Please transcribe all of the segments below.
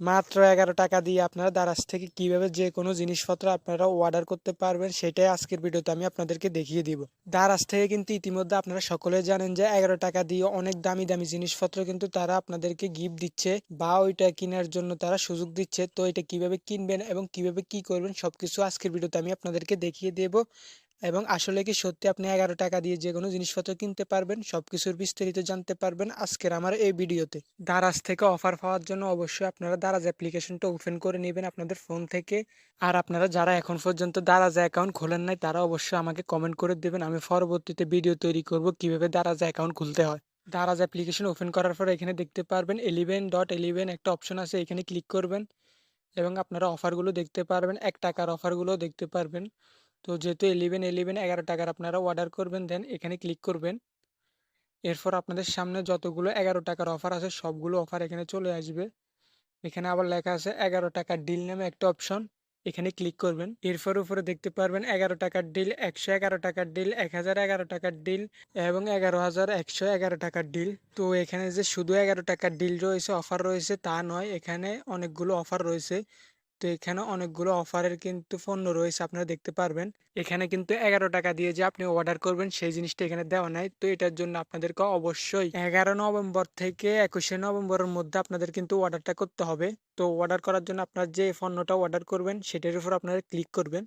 মাত্র এগারো টাকা দিয়ে আপনারা দারাজ থেকে কীভাবে যে কোনো জিনিসপত্র আপনারা অর্ডার করতে পারবেন, সেটাই আজকের ভিডিওতে আমি আপনাদেরকে দেখিয়ে দিব। দারাজ থেকে কিন্তু ইতিমধ্যে আপনারা সকলে জানেন যে এগারো টাকা দিয়ে অনেক দামি দামি জিনিসপত্র কিন্তু তারা আপনাদেরকে গিফট দিচ্ছে বা ওইটা কেনার জন্য তারা সুযোগ দিচ্ছে। তো এটা কীভাবে কিনবেন এবং কীভাবে কি করবেন, সবকিছু আজকের ভিডিওতে আমি আপনাদেরকে দেখিয়ে দেব। এবং আসলে কি সত্যি আপনি এগারো টাকা দিয়ে যে কোনো জিনিসপত্র কিনতে পারবেন, সবকিছুর বিস্তারিত জানতে পারবেন আজকের আমার এই ভিডিওতে। দারাজ থেকে অফার পাওয়ার জন্য অবশ্যই আপনারা দারাজ অ্যাপ্লিকেশনটা ওপেন করে নেবেন আপনাদের ফোন থেকে। আর আপনারা যারা এখন পর্যন্ত দারাজ অ্যাকাউন্ট খোলেন নাই, তারা অবশ্যই আমাকে কমেন্ট করে দেবেন। আমি পরবর্তীতে ভিডিও তৈরি করব কীভাবে দারাজ অ্যাকাউন্ট খুলতে হয়। দারাজ অ্যাপ্লিকেশন ওপেন করার পর এখানে দেখতে পারবেন এলিভেন ডট এলিভেন একটা অপশন আছে, এখানে ক্লিক করবেন। এবং আপনারা অফারগুলো দেখতে পারবেন, এক টাকার অফারগুলো দেখতে পারবেন। তো যেহেতু এলিভেন এলিভেন এগারো টাকার আপনারা অর্ডার করবেন দেন এখানে ক্লিক করবেন। এরপর আপনাদের সামনে যতগুলো এগারো টাকার অফার আছে, সবগুলো অফার এখানে চলে আসবে। এখানে আবার লেখা আছে এগারো টাকার ডিল নামে একটা অপশন এখানে ক্লিক করবেন। এরপর উপরে দেখতে পারবেন এগারো টাকার ডিল একশো এগারো টাকার ডিল এক হাজার এগারো টাকার ডিল এবং এগারো হাজার একশো এগারো টাকার ডিল তো এখানে যে শুধু এগারো টাকার ডিল রয়েছে অফার রয়েছে তা নয়, এখানে অনেকগুলো অফার রয়েছে। তো এখানে অনেকগুলো অফারের কিন্তু পণ্য রয়েছে, আপনারা দেখতে পারবেন। এখানে কিন্তু এগারো টাকা দিয়ে যে আপনি অর্ডার করবেন, সেই জিনিসটা এখানে দেওয়া নাই। তো এটার জন্য আপনাদেরকে অবশ্যই এগারো নভেম্বর থেকে একুশে নভেম্বরের মধ্যে আপনাদের কিন্তু অর্ডারটা করতে হবে। তো অর্ডার করার জন্য আপনার যে পণ্যটা অর্ডার করবেন, সেটার উপর আপনারা ক্লিক করবেন।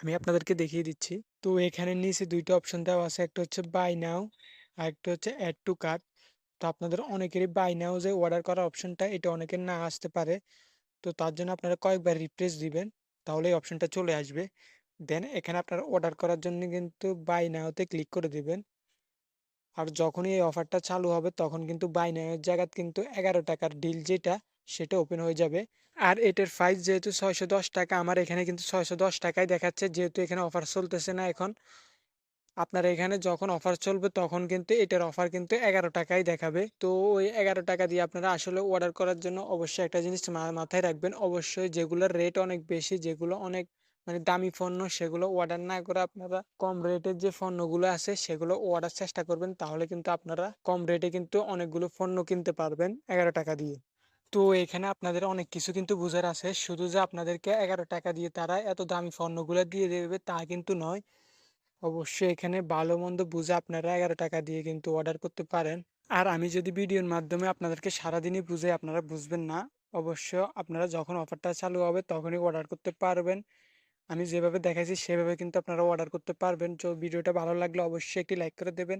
আমি আপনাদেরকে দেখিয়ে দিচ্ছি। তো এখানে নিচে দুইটা অপশন দেওয়া আছে, একটা হচ্ছে বাই নাও আর একটা হচ্ছে অ্যাড টু কার্ট তো আপনাদের অনেকেরই বাই নাও যে অর্ডার করার অপশনটা, এটা অনেকের না আসতে পারে। তো তার জন্য আপনারা কয়েকবার রিপ্লেস দিবেন তাহলে এই অপশনটা চলে আসবে। দেন এখানে আপনারা অর্ডার করার জন্য কিন্তু বাই নাওতে ক্লিক করে দিবেন। আর যখনই এই অফারটা চালু হবে, তখন কিন্তু বাই নাওয়ের জায়গায় কিন্তু এগারো টাকার ডিল যেটা, সেটা ওপেন হয়ে যাবে। আর এটার প্রাইস যেহেতু ছয়শো দশ টাকা, আমার এখানে কিন্তু ছয়শো দশ টাকায় দেখাচ্ছে, যেহেতু এখানে অফার চলতেছে না এখন। আপনার এখানে যখন অফার চলবে, তখন কিন্তু এটার অফার কিন্তু এগারো টাকাই দেখাবে। তো ওই এগারো টাকা দিয়ে আপনারা আসলে অর্ডার করার জন্য অবশ্যই একটা জিনিস মাথায় রাখবেন। অবশ্যই যেগুলোর রেট অনেক বেশি, যেগুলো অনেক মানে দামি পণ্য, সেগুলো অর্ডার না করে আপনারা কম রেটের যে পণ্যগুলো আছে, সেগুলো অর্ডার চেষ্টা করবেন। তাহলে কিন্তু আপনারা কম রেটে কিন্তু অনেকগুলো পণ্য কিনতে পারবেন এগারো টাকা দিয়ে। তো এখানে আপনাদের অনেক কিছু কিন্তু বোঝার আছে। শুধু যে আপনাদেরকে এগারো টাকা দিয়ে তারা এত দামি পণ্যগুলো দিয়ে দেবে, তা কিন্তু নয়। অবশ্যই এখানে ভালো মন্দ বুঝে আপনারা এগারো টাকা দিয়ে কিন্তু অর্ডার করতে পারেন। আর আমি যদি ভিডিওর মাধ্যমে আপনাদেরকে সারাদিনই বুঝে আপনারা বুঝবেন না অবশ্য আপনারা যখন অফারটা চালু হবে তখনই অর্ডার করতে পারবেন। আমি যেভাবে দেখাইছি সেভাবে কিন্তু আপনারা অর্ডার করতে পারবেন। তো ভিডিওটা ভালো লাগলে অবশ্যই একটি লাইক করে দেবেন।